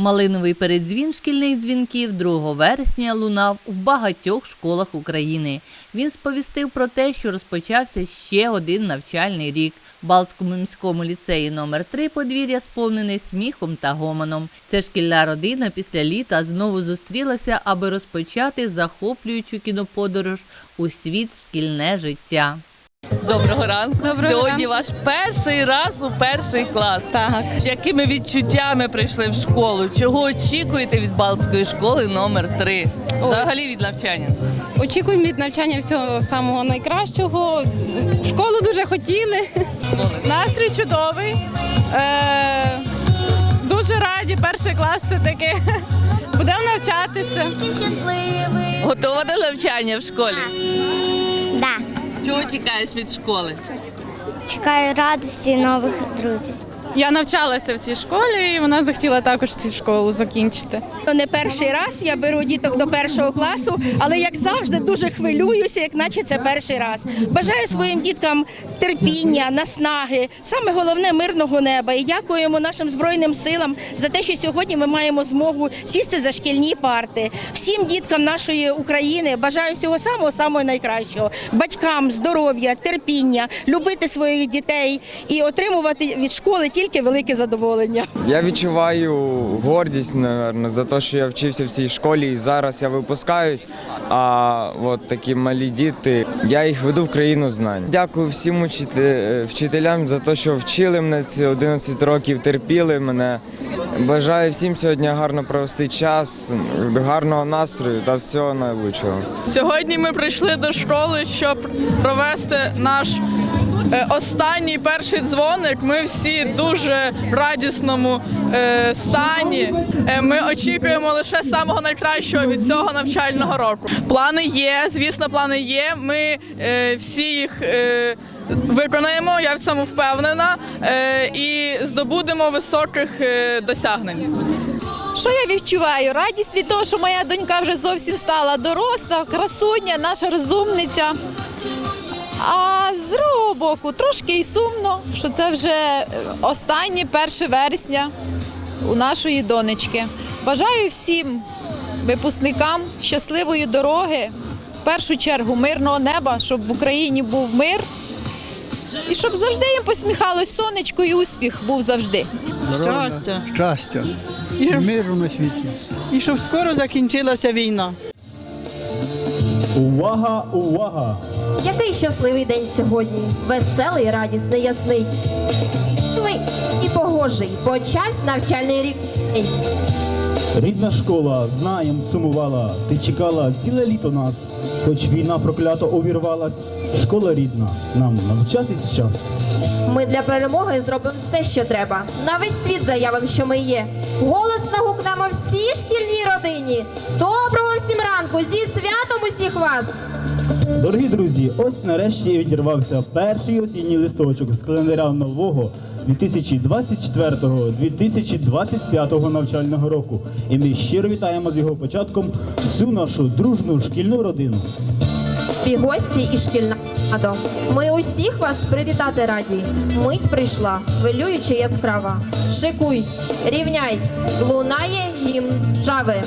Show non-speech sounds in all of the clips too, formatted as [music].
Малиновий передзвін шкільних дзвінків 2 вересня лунав у багатьох школах України. Він сповістив про те, що розпочався ще один навчальний рік. Балтському міському ліцеї номер 3 подвір'я сповнене сміхом та гомоном. Ця шкільна родина після літа знову зустрілася, аби розпочати захоплюючу кіноподорож у світ шкільне життя. Доброго ранку. Доброго Сьогодні ранку. ваш перший раз у перший клас. Так. Якими відчуттями прийшли в школу? Чого очікуєте від Балтської школи номер 3 Взагалі від навчання? Очікуємо від навчання всього самого найкращого. Школу дуже хотіли. Настрій чудовий. Е, дуже раді, перший клас все таки. Будемо навчатися. Готова до навчання в школі? Да. Чого чекаєш від школи? Чекаю радості і нових друзів. Я навчалася в цій школі, і вона захотіла також цю школу закінчити. Не перший раз я беру діток до першого класу, але як завжди дуже хвилююся, як наче це перший раз. Бажаю своїм діткам терпіння, наснаги, саме головне мирного неба. І дякуємо нашим збройним силам за те, що сьогодні ми маємо змогу сісти за шкільні парти. Всім діткам нашої України бажаю всього самого самого найкращого. Батькам здоров'я, терпіння, любити своїх дітей і отримувати від школи тільки велике задоволення. Я відчуваю гордість, напевно, за те, що я вчився в цій школі і зараз я випускаюсь. А от такі малі діти, я їх веду в країну знань. Дякую всім учите- вчителям за те, що вчили мене ці 11 років, терпіли мене. Бажаю всім сьогодні гарно провести час, гарного настрою та всього найкращого. Сьогодні ми прийшли до школи, щоб провести наш е, останній перший дзвоник. Ми всі дуже в радісному е, стані. Е, Ми очікуємо лише самого найкращого від цього навчального року. Плани є, звісно, плани є. Ми е, всі їх. е, Виконаємо, я в цьому впевнена, е, і здобудемо високих е, досягнень. Що я відчуваю? Радість від того, що моя донька вже зовсім стала доросла, красуня, наша розумниця. А з другого боку, трошки і сумно, що це вже е, останнє 1 вересня у нашої донечки. Бажаю всім випускникам щасливої дороги, в першу чергу мирного неба, щоб в Україні був мир. І щоб завжди їм посміхалось сонечко і успіх був завжди. Щастя. Щастя. І миру на світі. І щоб скоро закінчилася війна. Увага, увага! Який щасливий день сьогодні. Веселий, радісний, ясний. Щасливий і погожий. Почався навчальний рік. Рідна школа, знаєм, сумувала. Ти чекала ціле літо нас, хоч війна проклято увірвалась. Школа рідна, нам навчатись час. Ми для перемоги зробимо все, що треба. На весь світ заявимо, що ми є. Голосно гукнемо всій шкільній родині. Доброго всім ранку! Зі святом усіх вас! Дорогі друзі, ось нарешті відірвався перший осінній листочок з календаря нового 2024-2025 навчального року. І ми щиро вітаємо з його початком всю нашу дружну шкільну родину. Всі гості і шкільна рада. Ми усіх вас привітати раді. Мить прийшла, хвилюючи яскрава. Шикуйсь, рівняйсь, лунає гімн Джави.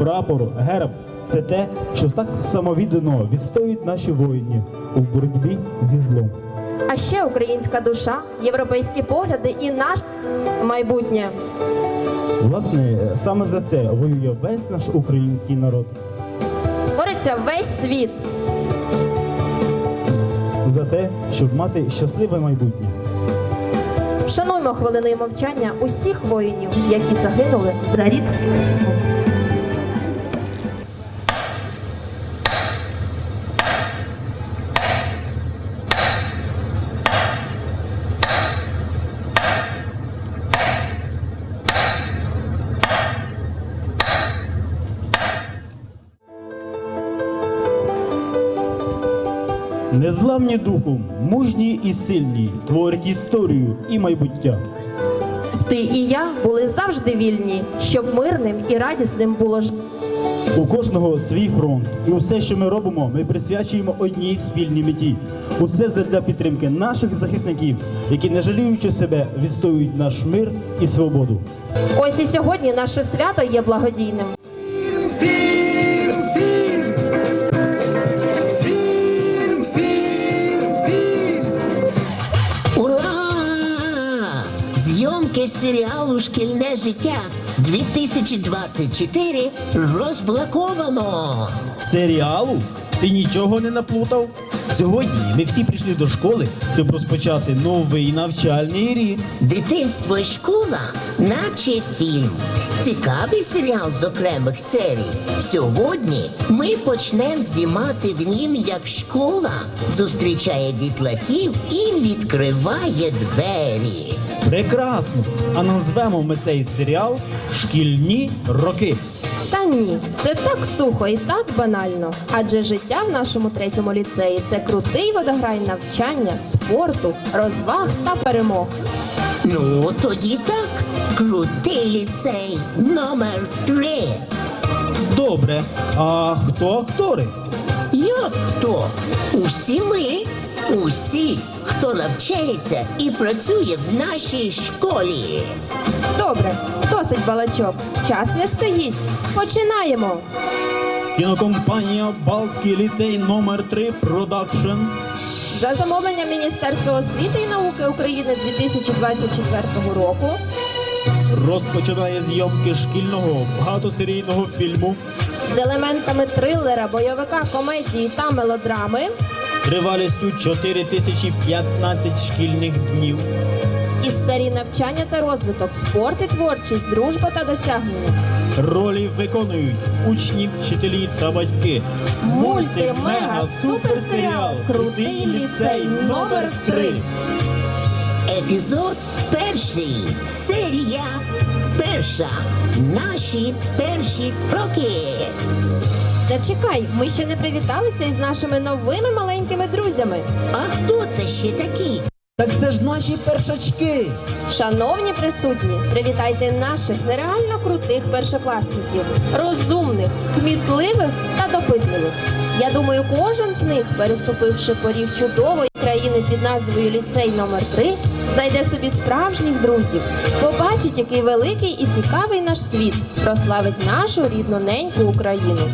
Прапор, герб це те, що так самовіддано відстоюють наші воїни у боротьбі зі злом. А ще українська душа, європейські погляди і наше майбутнє. Власне, саме за це воює весь наш український народ. Бореться весь світ. За те, щоб мати щасливе майбутнє. Вшануймо хвилиною мовчання усіх воїнів, які загинули за рід. Незламні духом, мужні і сильні, творять історію і майбуття. Ти і я були завжди вільні, щоб мирним і радісним було життя. У кожного свій фронт, і усе, що ми робимо, ми присвячуємо одній спільній меті. Усе задля підтримки наших захисників, які, не жаліючи себе, відстоюють наш мир і свободу. Ось і сьогодні наше свято є благодійним. Серіалу Шкільне життя 2024 розблоковано. Серіалу? Ти нічого не наплутав? Сьогодні ми всі прийшли до школи, щоб розпочати новий навчальний рік. Дитинство і школа, наче фільм. Цікавий серіал з окремих серій. Сьогодні ми почнемо знімати в нім, як школа зустрічає дітлахів і відкриває двері. Прекрасно! А назвемо ми цей серіал Шкільні роки. Та ні, це так сухо і так банально. Адже життя в нашому третьому ліцеї це крутий водограй навчання, спорту, розваг та перемог. Ну, тоді так. Крутий ліцей номер три. Добре. А хто актори? Як хто? Усі ми, усі, хто навчається і працює в нашій школі. Добре, досить балачок. Час не стоїть. Починаємо. Кінокомпанія Балський ліцей номер 3 Productions За замовленням Міністерства освіти і науки України 2024 року розпочинає зйомки шкільного багатосерійного фільму з елементами трилера, бойовика, комедії та мелодрами тривалістю 4015 шкільних днів. із серії навчання та розвиток, спорт і творчість, дружба та досягнення. Ролі виконують учні, вчителі та батьки. Мульти, мега, суперсеріал Крутий ліцей номер 3 Епізод перший. Серія перша. Наші перші кроки. Зачекай, ми ще не привіталися із нашими новими маленькими друзями. А хто це ще такі? Так це ж наші першачки. Шановні присутні, привітайте наших нереально крутих першокласників, розумних, кмітливих та допитливих. Я думаю, кожен з них, переступивши поріг чудової країни під назвою Ліцей номер 3 знайде собі справжніх друзів, побачить, який великий і цікавий наш світ, прославить нашу рідну неньку Україну.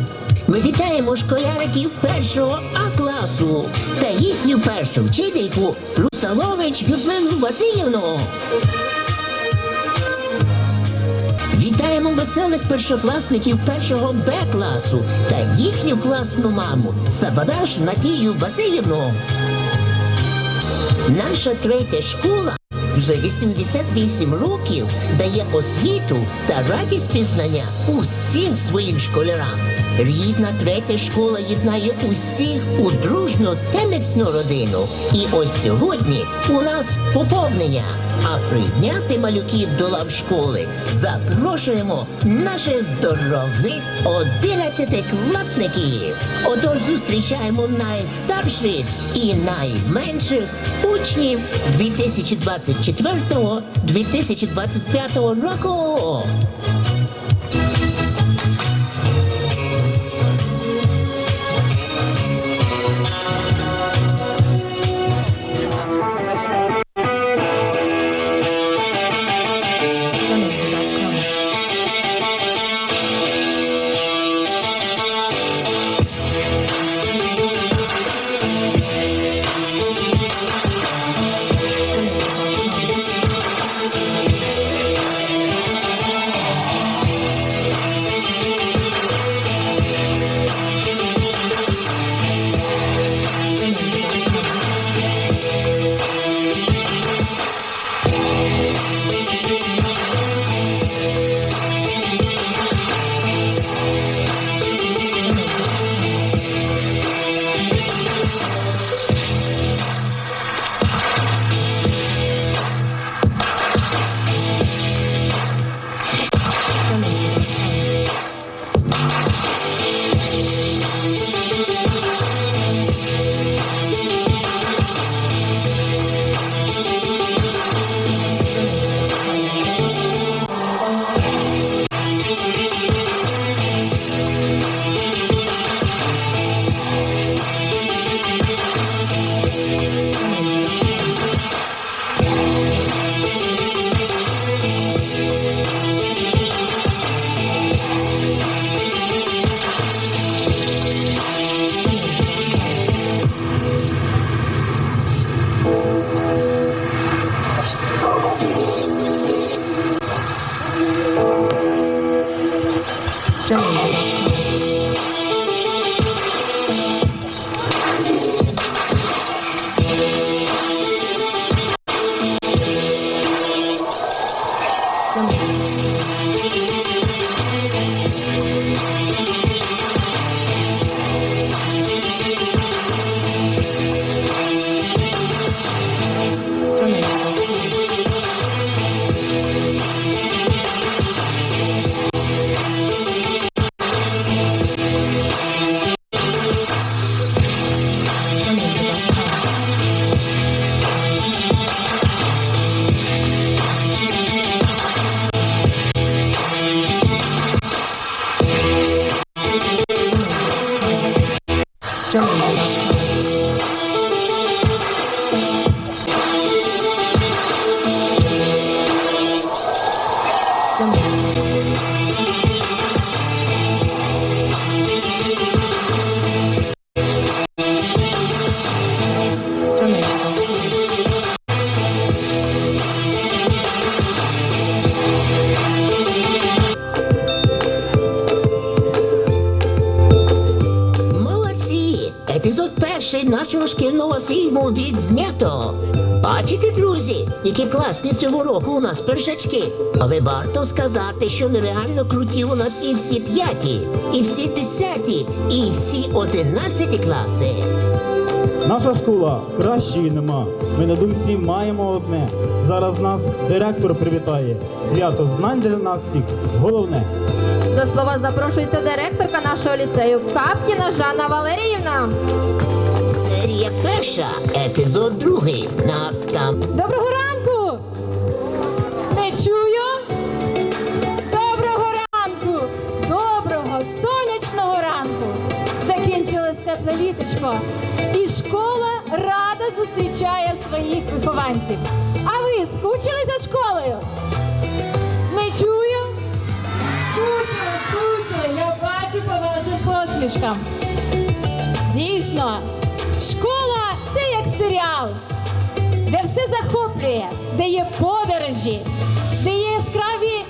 Ми вітаємо школяриків першого А класу та їхню першу вчительку Русалович Людмилу Васильівну. Вітаємо веселих першокласників першого Б класу та їхню класну маму Сабадаш Надію Васильівну. Наша третя школа вже 88 років дає освіту та радість пізнання усім своїм школярам. Рідна третя школа єднає усіх у дружну та міцну родину. І ось сьогодні у нас поповнення. А прийняти малюків до лав школи запрошуємо наших дорогих одинадцятикласників. Отож зустрічаємо найстарших і найменших учнів 2024-2025 року. Які цього року у нас першачки. Але варто сказати, що нереально круті у нас і всі п'яті, і всі десяті, і всі одинадцяті класи. Наша школа кращої нема. Ми на думці маємо одне. Зараз нас директор привітає. Свято знань для нас всіх головне. До слова запрошується директорка нашого ліцею Капкіна Жанна Валеріївна. Серія перша, епізод другий. Нас там Доброго ранку! Тепле і школа рада зустрічає своїх вихованців. А ви скучили за школою? Не чую? Скучили, скучили, я бачу по вашим посмішкам. Дійсно, школа це як серіал де все захоплює, де є подорожі, де є яскраві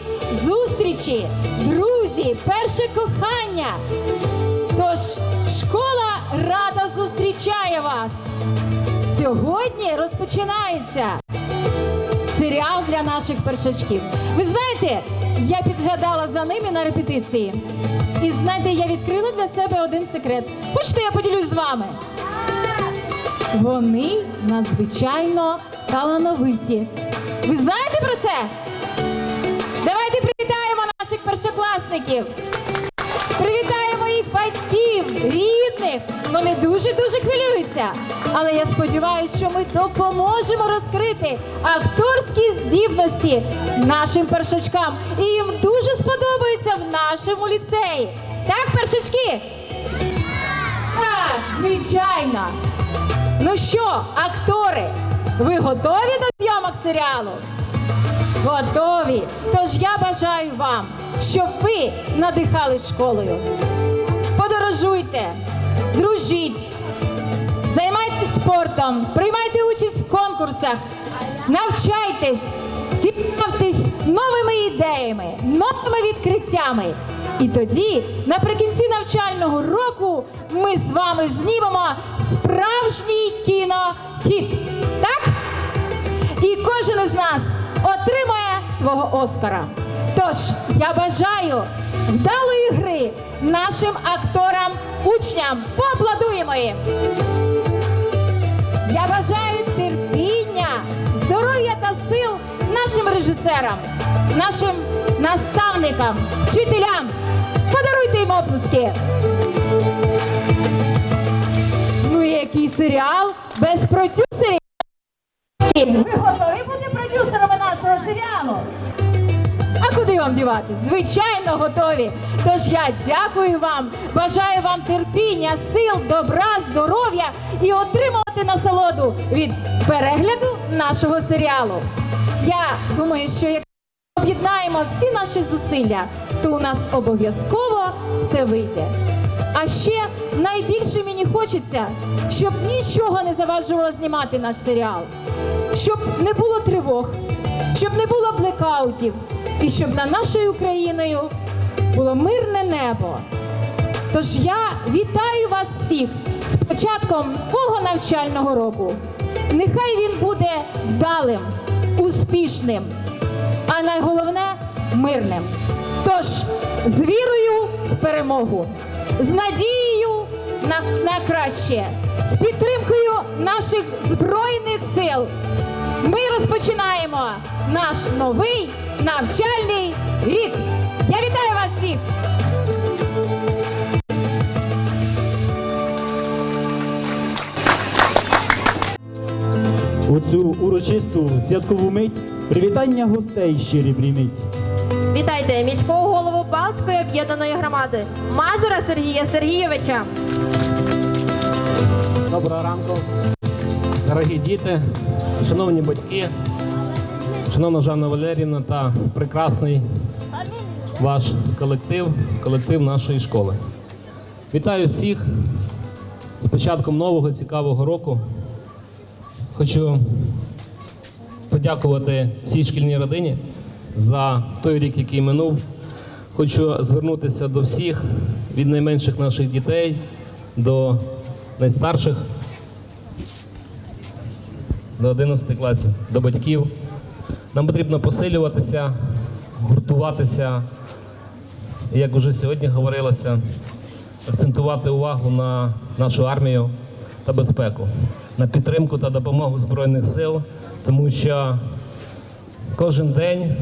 зустрічі, друзі, перше кохання. Тож школа рада зустрічає вас. Сьогодні розпочинається серіал для наших першачків. Ви знаєте, я підглядала за ними на репетиції. І знаєте, я відкрила для себе один секрет. Хочете, я поділюсь з вами? Вони надзвичайно талановиті. Ви знаєте про це? Давайте привітаємо наших першокласників. Привітаємо їх батьків, рідних. Вони дуже-дуже хвилюються. Але я сподіваюся, що ми допоможемо розкрити акторські здібності нашим першачкам. І їм дуже сподобається в нашому ліцеї. Так, першачки? Так, звичайно. Ну що, актори, ви готові до зйомок серіалу? Готові. Тож я бажаю вам, щоб ви надихались школою. Подорожуйте, дружіть, займайтесь спортом, приймайте участь в конкурсах, навчайтесь, цікавтесь новими ідеями, новими відкриттями. І тоді, наприкінці навчального року, ми з вами знімемо справжній кінохіт. Так? І кожен із нас отримає свого Оскара. Тож я бажаю вдалої гри нашим акторам, учням. Поаплодуємо їм. Я бажаю терпіння, здоров'я та сил нашим режисерам, нашим наставникам, вчителям. Подаруйте їм оплески. Ну і який серіал без продюсерів? Ви готові бути продюсерами нашого серіалу? Вам дівати? Звичайно, готові. Тож я дякую вам, бажаю вам терпіння, сил, добра, здоров'я і отримувати насолоду від перегляду нашого серіалу. Я думаю, що як об'єднаємо всі наші зусилля, то у нас обов'язково все вийде. А ще найбільше мені хочеться, щоб нічого не заважувало знімати наш серіал, щоб не було тривог, щоб не було блекаутів, і щоб над нашою Україною було мирне небо. Тож я вітаю вас всіх з початком нового навчального року. Нехай він буде вдалим, успішним, а найголовне мирним. Тож з вірою в перемогу, з надією на, на краще, з підтримкою наших збройних сил. Ми розпочинаємо наш новий навчальний рік. Я вітаю вас всіх! У цю урочисту святкову мить привітання гостей щирі прийміть. Вітайте міського голову Балтської об'єднаної громади Мазура Сергія Сергійовича. Доброго ранку, дорогі діти, шановні батьки, шановна Жанна Валерівна та прекрасний ваш колектив, колектив нашої школи. Вітаю всіх з початком нового цікавого року. Хочу подякувати всій шкільній родині за той рік, який минув. Хочу звернутися до всіх від найменших наших дітей до найстарших до 11 класів, до батьків. Нам потрібно посилюватися, гуртуватися, як вже сьогодні говорилося, акцентувати увагу на нашу армію та безпеку, на підтримку та допомогу Збройних сил, тому що кожен день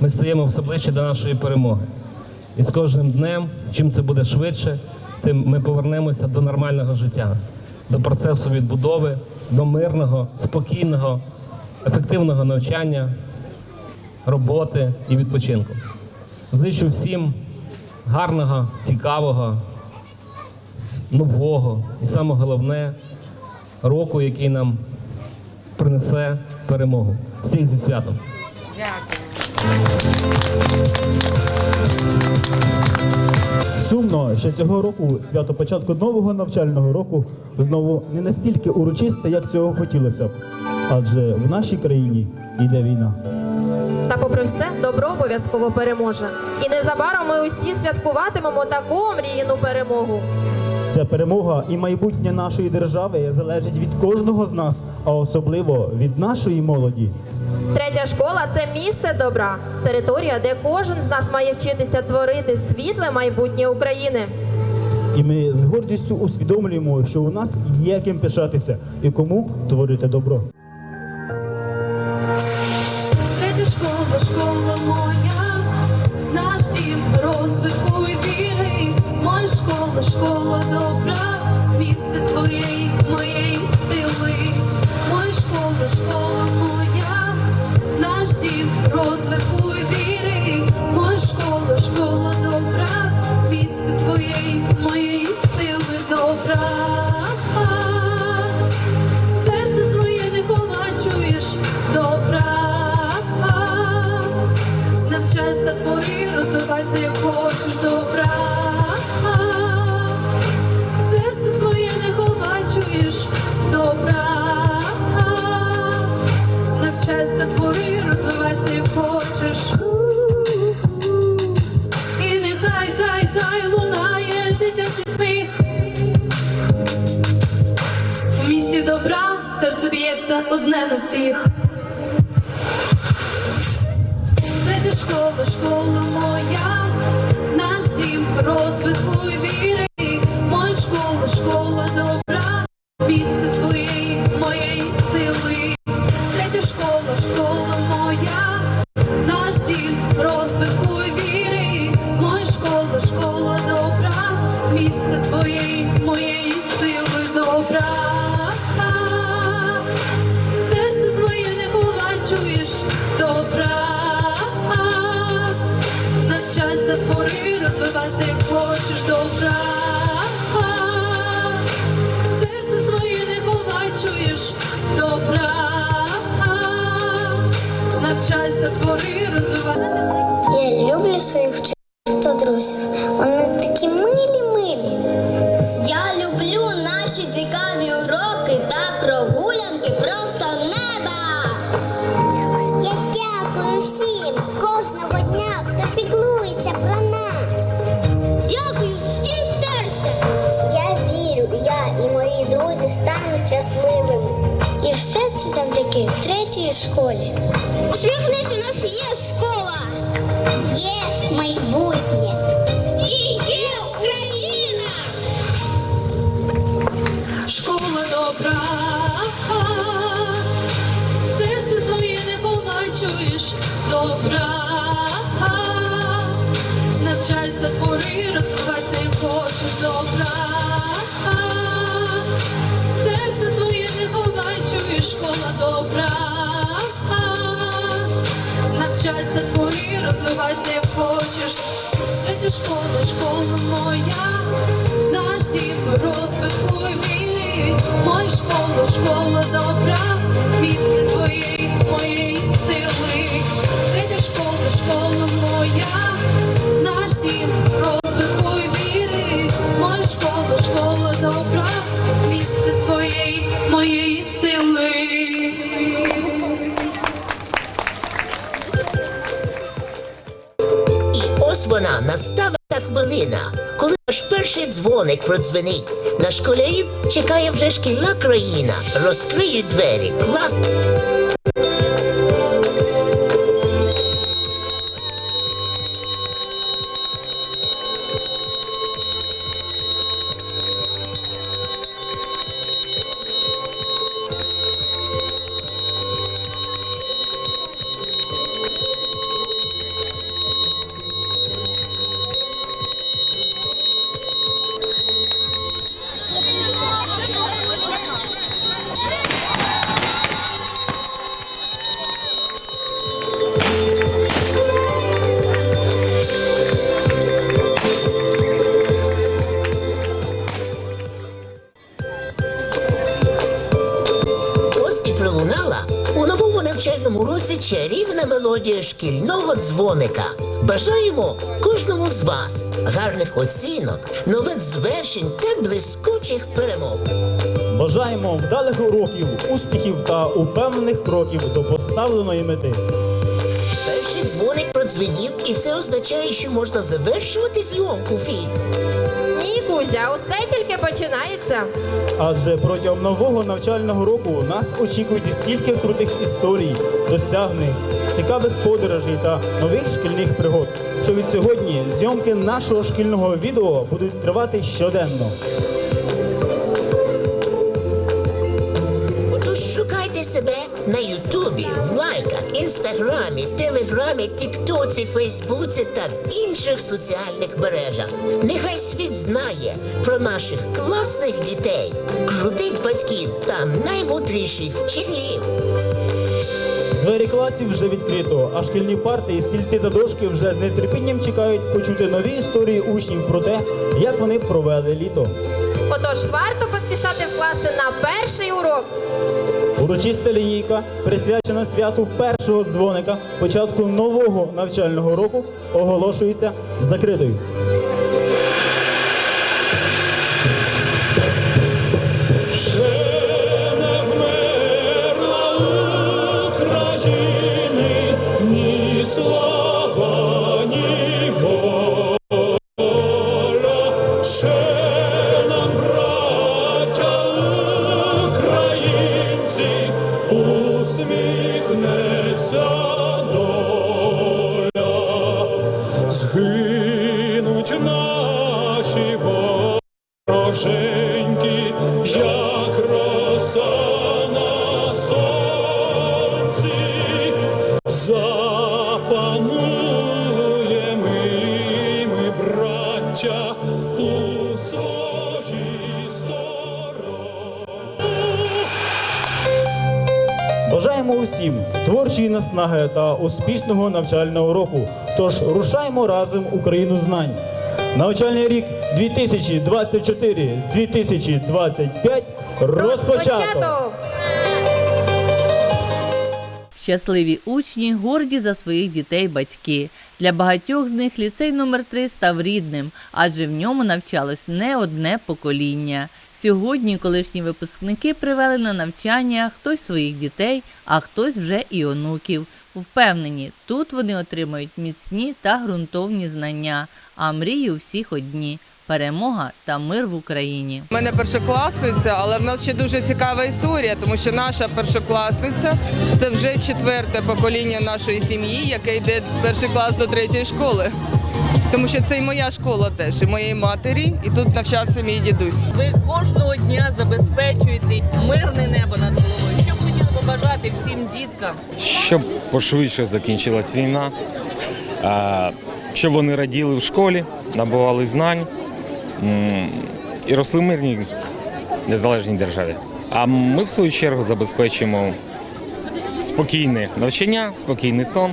ми стаємо все ближче до нашої перемоги. І з кожним днем, чим це буде швидше, тим ми повернемося до нормального життя, до процесу відбудови, до мирного, спокійного, ефективного навчання, роботи і відпочинку. Зичу всім гарного, цікавого, нового і саме головне року, який нам принесе перемогу. Всіх зі святом! Сумно, що цього року свято початку нового навчального року знову не настільки урочисте, як цього хотілося б. Адже в нашій країні йде війна. Та попри все, добро обов'язково переможе. І незабаром ми усі святкуватимемо таку омріяну перемогу. Ця перемога і майбутнє нашої держави залежить від кожного з нас, а особливо від нашої молоді. Третя школа це місце добра, територія, де кожен з нас має вчитися творити світле майбутнє України. І ми з гордістю усвідомлюємо, що у нас є ким пишатися і кому творити добро. Школа, моя, наш дім розвитку і віри, моя школа, школа добра, Твори, розвивайся, як хочеш добра. Серце своє не ховай, чуєш добра. Навчайся, твори, розвивайся, як хочеш. І нехай, хай, хай лунає дитячий сміх. У місті добра серце б'ється одне на всіх. Школа, школа моя, наш дім розвитку і віри. Серце своє не побачуєш, добра. Навчайся, твори, розвивати. Я люблю своїх вчителів та друзів. Чуєш добра. Навчайся, твори, розвивайся, як хочеш добра. Серце своє не ховай, чуєш, школа добра. Навчайся, твори, розвивайся, як хочеш. Третя школа, школа моя, наш дім розвитку і віри. Моя школа, школа добра, місце твоєї, моєї сили. Третя школа, школа моя, наш дім розвитку і віри. Моя школа, школа добра, місце твоєї, моєї сили. І ось вона настала та хвилина, коли аж перший дзвоник продзвенить. На школярів чекає вже шкільна країна. Розкриють двері. Клас. Дзвоника. Бажаємо кожному з вас гарних оцінок, нових звершень та блискучих перемог. Бажаємо вдалих уроків, успіхів та упевнених кроків до поставленої мети. Перший дзвоник продзвенів, і це означає, що можна завершувати зйомку фільму. Ні, Кузя, усе тільки починається. Адже протягом нового навчального року нас очікують стільки крутих історій, досягнень, цікавих подорожей та нових шкільних пригод, що від сьогодні зйомки нашого шкільного відео будуть тривати щоденно. Отож шукайте себе на Ютубі, в лайках, інстаграмі, телеграмі, тіктоці, фейсбуці та в інших соціальних мережах. Нехай світ знає про наших класних дітей, крутих батьків та наймудріших вчителів. Двері класів вже відкрито, а шкільні парти, стільці та дошки вже з нетерпінням чекають почути нові історії учнів про те, як вони провели літо. Отож, варто поспішати в класи на перший урок. Урочиста лінійка, присвячена святу першого дзвоника, початку нового навчального року, оголошується закритою. Наші вороженьки, як роса на сонці, запануємо ми, браття, у стороні. Бажаємо усім творчої наснаги та успішного навчального року. Тож рушаємо разом Україну знань. Навчальний рік 2024-2025 розпочато. Щасливі учні горді за своїх дітей батьки. Для багатьох з них ліцей номер 3 став рідним, адже в ньому навчалось не одне покоління. Сьогодні колишні випускники привели на навчання хтось своїх дітей, а хтось вже і онуків. Впевнені, тут вони отримають міцні та ґрунтовні знання, а мрії у всіх одні перемога та мир в Україні. У мене першокласниця, але в нас ще дуже цікава історія, тому що наша першокласниця це вже четверте покоління нашої сім'ї, яке йде перший клас до третьої школи. Тому що це і моя школа теж, і моєї матері, і тут навчався мій дідусь. Ви кожного дня забезпечуєте мирне небо над головою. Що б хотіли побажати всім діткам? щоб пошвидше закінчилась війна, щоб вони раділи в школі, набували знань і росли мирній незалежній державі. А ми, в свою чергу, забезпечимо спокійне навчання, спокійний сон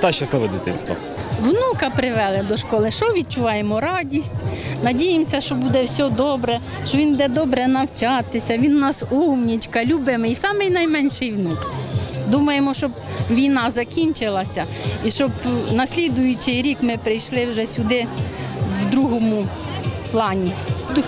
та щасливе дитинство. Внука привели до школи. Що відчуваємо? Радість. Надіємося, що буде все добре, що він буде добре навчатися. Він у нас умнічка, любимий, самий найменший внук. Думаємо, щоб війна закінчилася і щоб на слідуючий рік ми прийшли вже сюди в другому плані.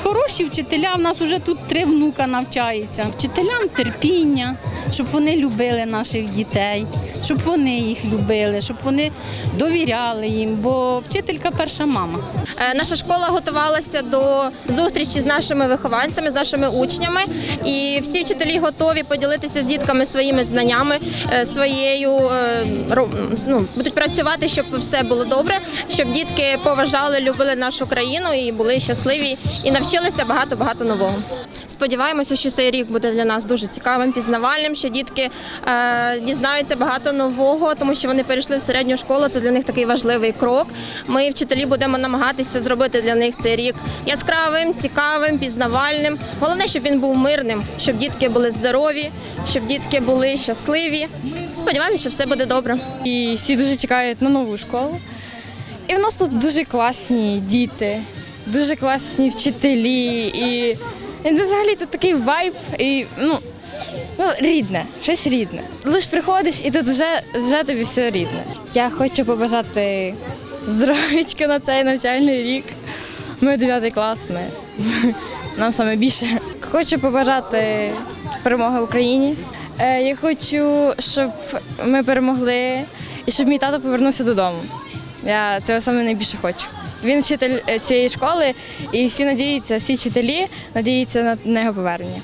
Хороші вчителя, в нас вже тут три внука навчаються. Вчителям терпіння, щоб вони любили наших дітей, щоб вони їх любили, щоб вони довіряли їм, бо вчителька перша мама. Е, Наша школа готувалася до зустрічі з нашими вихованцями, з нашими учнями, і всі вчителі готові поділитися з дітками своїми знаннями, е, своєю е, ну, будуть працювати, щоб все було добре, щоб дітки поважали, любили нашу країну і були щасливі і навчилися багато багато нового. Сподіваємося, що цей рік буде для нас дуже цікавим, пізнавальним, що дітки е, дізнаються багато нового, тому що вони перейшли в середню школу. Це для них такий важливий крок. Ми, вчителі, будемо намагатися зробити для них цей рік яскравим, цікавим, пізнавальним. Головне, щоб він був мирним, щоб дітки були здорові, щоб дітки були щасливі. Сподіваємося, що все буде добре. І всі дуже чекають на нову школу. І в нас тут дуже класні діти, дуже класні вчителі. І, і взагалі тут такий вайб, і ну, ну, рідне, щось рідне. Лиш приходиш і тут вже, вже тобі все рідне. Я хочу побажати здоров'ячка на цей навчальний рік. Ми 9 клас, ми [laughs] нам саме більше. Хочу побажати перемоги Україні. Е, Я хочу, щоб ми перемогли і щоб мій тато повернувся додому. Я цього саме найбільше хочу. Він вчитель е, цієї школи, і всі надіються, всі вчителі надіються на- на його повернення.